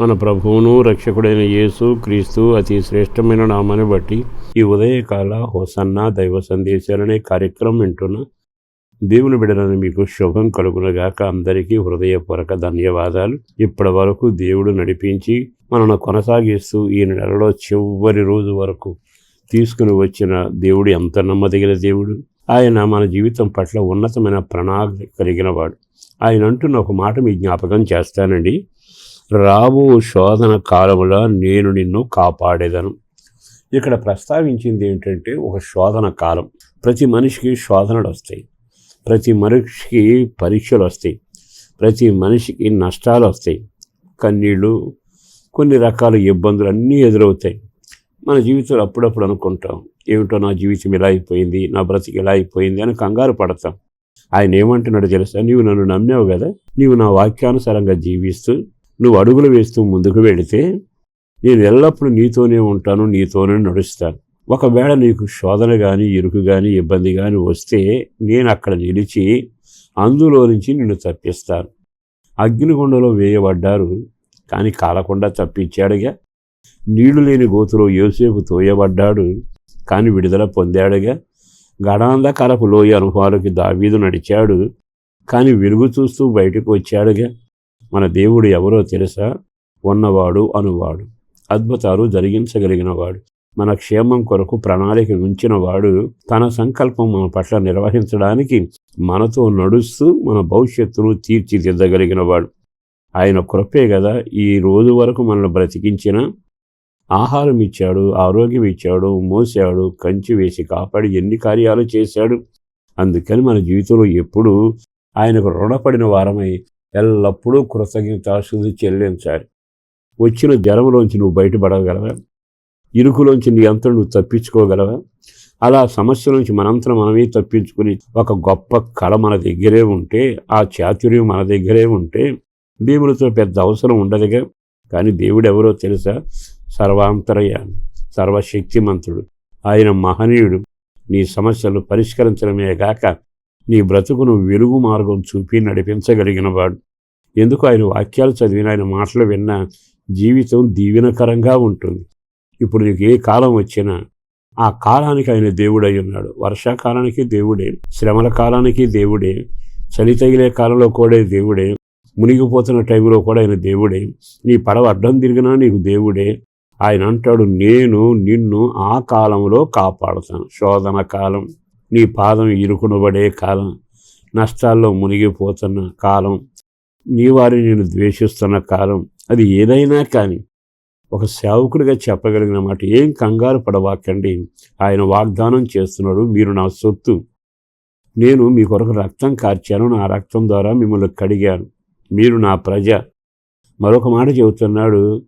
మన ప్రభువును రక్షకుడైన యేసు క్రీస్తు అతి శ్రేష్టమైన నామాన్ని బట్టి ఈ ఉదయకాల హోసన్న దైవ సందేశాలనే కార్యక్రమం వింటున్న దేవుని బిడలను మీకు శుభం కలుగునగాక అందరికీ హృదయపూర్వక ధన్యవాదాలు. ఇప్పటి వరకు దేవుడు నడిపించి మనను కొనసాగిస్తూ ఈ నెలలో చివరి రోజు వరకు తీసుకుని వచ్చిన దేవుడు ఎంత నమ్మదగిన దేవుడు. ఆయన మన జీవితం పట్ల ఉన్నతమైన ప్రణాళిక కలిగిన వాడు. ఆయన అంటున్న ఒక మాట మీ జ్ఞాపకం చేస్తానండి. రాబో శోధన కాలంలో నేను నిన్ను కాపాడేదను. ఇక్కడ ప్రస్తావించింది ఏంటంటే ఒక శోధన కాలం. ప్రతి మనిషికి శోధనలు వస్తాయి. ప్రతి మనిషికి పరీక్షలు వస్తాయి. ప్రతి మనిషికి నష్టాలు వస్తాయి. కన్నీళ్ళు కొన్ని రకాల ఇబ్బందులు అన్నీ ఎదురవుతాయి. మన జీవితంలో అప్పుడప్పుడు అనుకుంటాం ఏమిటో నా జీవితం ఇలా అయిపోయింది నా బ్రతికి ఇలా అయిపోయింది అని కంగారు పడతాం. ఆయన ఏమంటున్నాడు తెలుసా? నీవు నన్ను నమ్మావు కదా? నీవు నా వాక్యానుసారంగా జీవిస్తూ నువ్వు అడుగులు వేస్తూ ముందుకు వెళితే నేను ఎల్లప్పుడూ నీతోనే ఉంటాను నీతోనే నడుస్తాను. ఒకవేళ నీకు శోధన కానీ ఇరుకు కానీ ఇబ్బంది కానీ వస్తే నేను అక్కడ నిలిచి అందులో నుంచి నిన్ను తప్పిస్తాను. అగ్నిగుండలో వేయబడ్డారు కానీ కాలకుండా తప్పించాడుగా. నీళ్ళు లేని గోతులో యోసేపు తోయబడ్డాడు కానీ విడుదల పొందాడుగా. గడాంధకారపు లోయ అనుభవాలకి దావీదు నడిచాడు కానీ వెలుగు చూస్తూ బయటకు వచ్చాడుగా. మన దేవుడు ఎవరో తెలుసా? ఉన్నవాడు అనువాడు. అద్భుతాలు జరిగించగలిగినవాడు. మన క్షేమం కొరకు ప్రణాళిక ఉంచినవాడు తన సంకల్పం మన పట్ల నిర్వహించడానికి మనతో నడుస్తూ మన భవిష్యత్తును తీర్చిదిద్దగలిగినవాడు. ఆయన కృపే కదా ఈ రోజు వరకు మనల్ని బ్రతికించిన ఆహారం ఇచ్చాడు ఆరోగ్యం ఇచ్చాడు మోసాడు కంచి వేసి కాపాడి ఎన్ని కార్యాలు చేశాడు. అందుకని మన జీవితంలో ఎప్పుడూ ఆయనకు రుణపడిన వారమై ఎల్లప్పుడూ కృతజ్ఞతాశుద్ధి చెల్లించాలి. వచ్చిన జ్వరంలోంచి నువ్వు బయటపడగలవా. ఇరుకులోంచి నీ అంతరం నువ్వు తప్పించుకోగలవా. అలా సమస్య నుంచి మనంతరం మనమే తప్పించుకుని ఒక గొప్ప కళ మన దగ్గరే ఉంటే ఆ చాతుర్యం మన దగ్గరే ఉంటే దేవుడితో పెద్ద అవసరం ఉండదుగా. కానీ దేవుడు ఎవరో తెలుసా? సర్వాంతరయాన్ని సర్వశక్తిమంతుడు. ఆయన మహనీయుడు. నీ సమస్యలు పరిష్కరించడమే గాక నీ బ్రతుకును వెలుగు మార్గం చూపి నడిపించగలిగినవాడు ఎందుకు ఆయన వాక్యాలు చదివిన ఆయన మాటలు విన్నా జీవితం దీవెనకరంగా ఉంటుంది. ఇప్పుడు నీకు ఏ కాలం వచ్చినా ఆ కాలానికి ఆయన దేవుడై ఉన్నాడు. వర్షాకాలానికి దేవుడే శ్రమల కాలానికి దేవుడే చలి తగిలే కాలంలో కూడా దేవుడే మునిగిపోతున్న టైంలో కూడా ఆయన దేవుడే నీ పడవ అడ్డం తిరిగినా నీకు దేవుడే ఆయన అంటాడు నేను నిన్ను ఆ కాలంలో కాపాడుతాను. శోధన కాలం. నీ పాదం ఇరుకునబడే కాలం నష్టాల్లో మునిగిపోతున్న కాలం నీ వారిని నేను ద్వేషిస్తున్న కాలం అది ఏదైనా కానీ ఒక సేవకుడిగా చెప్పగలిగిన మాట. ఏం కంగారు పడవాకండి. ఆయన వాగ్దానం చేస్తున్నాడు మీరు నా సొత్తు. నేను మీ కొరకు రక్తం కార్చాను నా రక్తం ద్వారా మిమ్మల్ని కడిగాను. మీరు నా ప్రజ. మరొక మాట చెబుతున్నాడు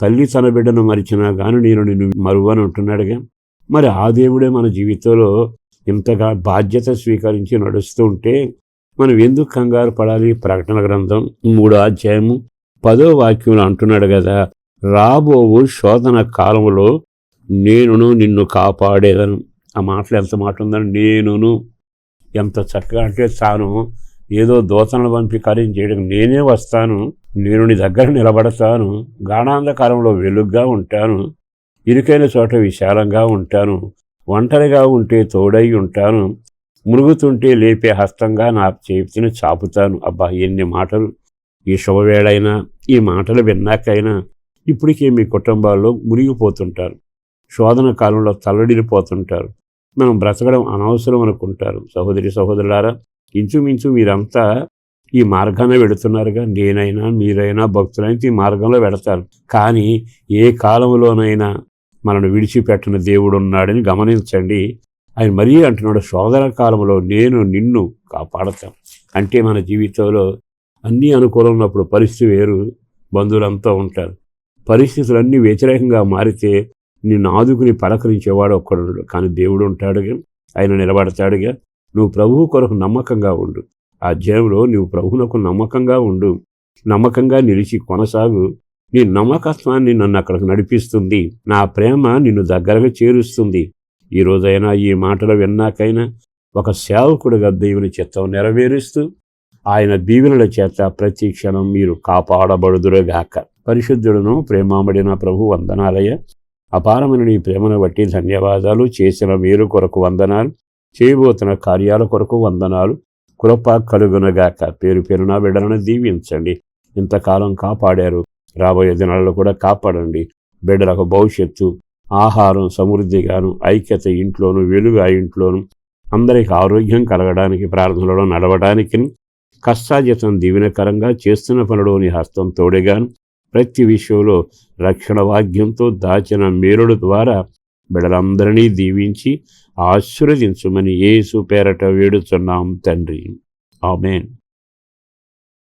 తల్లి తన బిడ్డను మరిచినా కానీ నేను నిన్ను మరువని ఉంటున్నాడుగా మరి ఆ దేవుడే మన జీవితంలో ఇంతగా బాధ్యత స్వీకరించి నడుస్తూ ఉంటే మనం ఎందుకు కంగారు పడాలి? ప్రకటన గ్రంథం మూడో అధ్యాయము పదో వాక్యంలో అంటున్నాడు కదా రాబోవు శోధన కాలంలో నేనును నిన్ను కాపాడేదను. ఆ మాటలు ఎంత మాట ఉందని నేనును. ఎంత చక్కగా అంటే తాను ఏదో దోతనలు పంపి కార్యం చేయడం. నేనే వస్తాను. నేను నీ దగ్గర నిలబడతాను. గాఢాంధకారంలో వెలుగ్గా ఉంటాను. ఇరుకైన చోట విశాలంగా ఉంటాను. ఒంటరిగా ఉంటే తోడై ఉంటాను. మురుగుతుంటే లేపే హస్తంగా నా చేతిని చాపుతాను. అబ్బా ఎన్ని మాటలు. ఈ శుభవేళైనా ఈ మాటలు విన్నాకైనా ఇప్పటికే మీ కుటుంబాల్లో మునిగిపోతుంటారు. శోధన కాలంలో తల్లడిల్లిపోతుంటారు. మనం బ్రతకడం అనవసరం అనుకుంటారు. సహోదరి సహోదరులారా ఇంచుమించు మీరంతా ఈ మార్గాన వెడుతున్నారుగా నేనైనా మీరైనా భక్తులైనా ఈ మార్గంలో వెడతారు కానీ ఏ కాలంలోనైనా మనను విడిచిపెట్టిన దేవుడు ఉన్నాడని గమనించండి. ఆయన మరీ అంటున్నాడు శోధన కాలంలో నేను నిన్ను కాపాడతాం అంటే మన జీవితంలో అన్నీ అనుకూలం ఉన్నప్పుడు పరిస్థితి వేరు బంధువులంతా ఉంటారు. పరిస్థితులన్నీ వ్యతిరేకంగా మారితే నిన్ను ఆదుకుని పలకరించేవాడు ఒక్కడు కానీ దేవుడు ఉంటాడుగా ఆయన నిలబడతాడుగా నువ్వు ప్రభువు కొరకు నమ్మకంగా ఉండు. ఆ జయంలో నువ్వు ప్రభువునకు నమ్మకంగా ఉండు. నమ్మకంగా నిలిచి కొనసాగు. నీ నమ్మకత్వాన్ని నన్ను అక్కడికి నడిపిస్తుంది. నా ప్రేమ నిన్ను దగ్గరగా చేరుస్తుంది. ఈ రోజైనా ఈ మాటలు విన్నాకైనా ఒక సేవకుడిగా దేవుని చిత్తం నెరవేరుస్తూ ఆయన దీవెనల చేత ప్రతి క్షణం మీరు కాపాడబడుదురుగాక. పరిశుద్ధుడును ప్రేమామడిన ప్రభు వందనాలయ అపారమైన నీ ప్రేమను బట్టి ధన్యవాదాలు చేసిన మీరు కొరకు వందనాలు. చేయబోతున్న కార్యాల కొరకు వందనాలు. కృప కలుగునగాక. పేరు పేరున విడలను దీవించండి. ఇంతకాలం కాపాడారు. రాబోయే దినాలలో కూడా కాపాడండి. బిడ్డలకు భవిష్యత్తు ఆహారం సమృద్ధిగాను ఐక్యత ఇంట్లోను వెలుగు ఆ ఇంట్లోను అందరికి ఆరోగ్యం కలగడానికి ప్రార్థనలో నడవడానికి కష్టాజీతం దీవెనకరంగా చేస్తున్న పనులోని హస్తం తోడేగాను ప్రతి విషయంలో రక్షణ వాగ్యంతో దాచిన మేలుడు ద్వారా బిడలందరినీ దీవించి ఆశీర్వదించుమని ఏసు పేరట వేడుచున్నాం తండ్రి. ఆమెన్.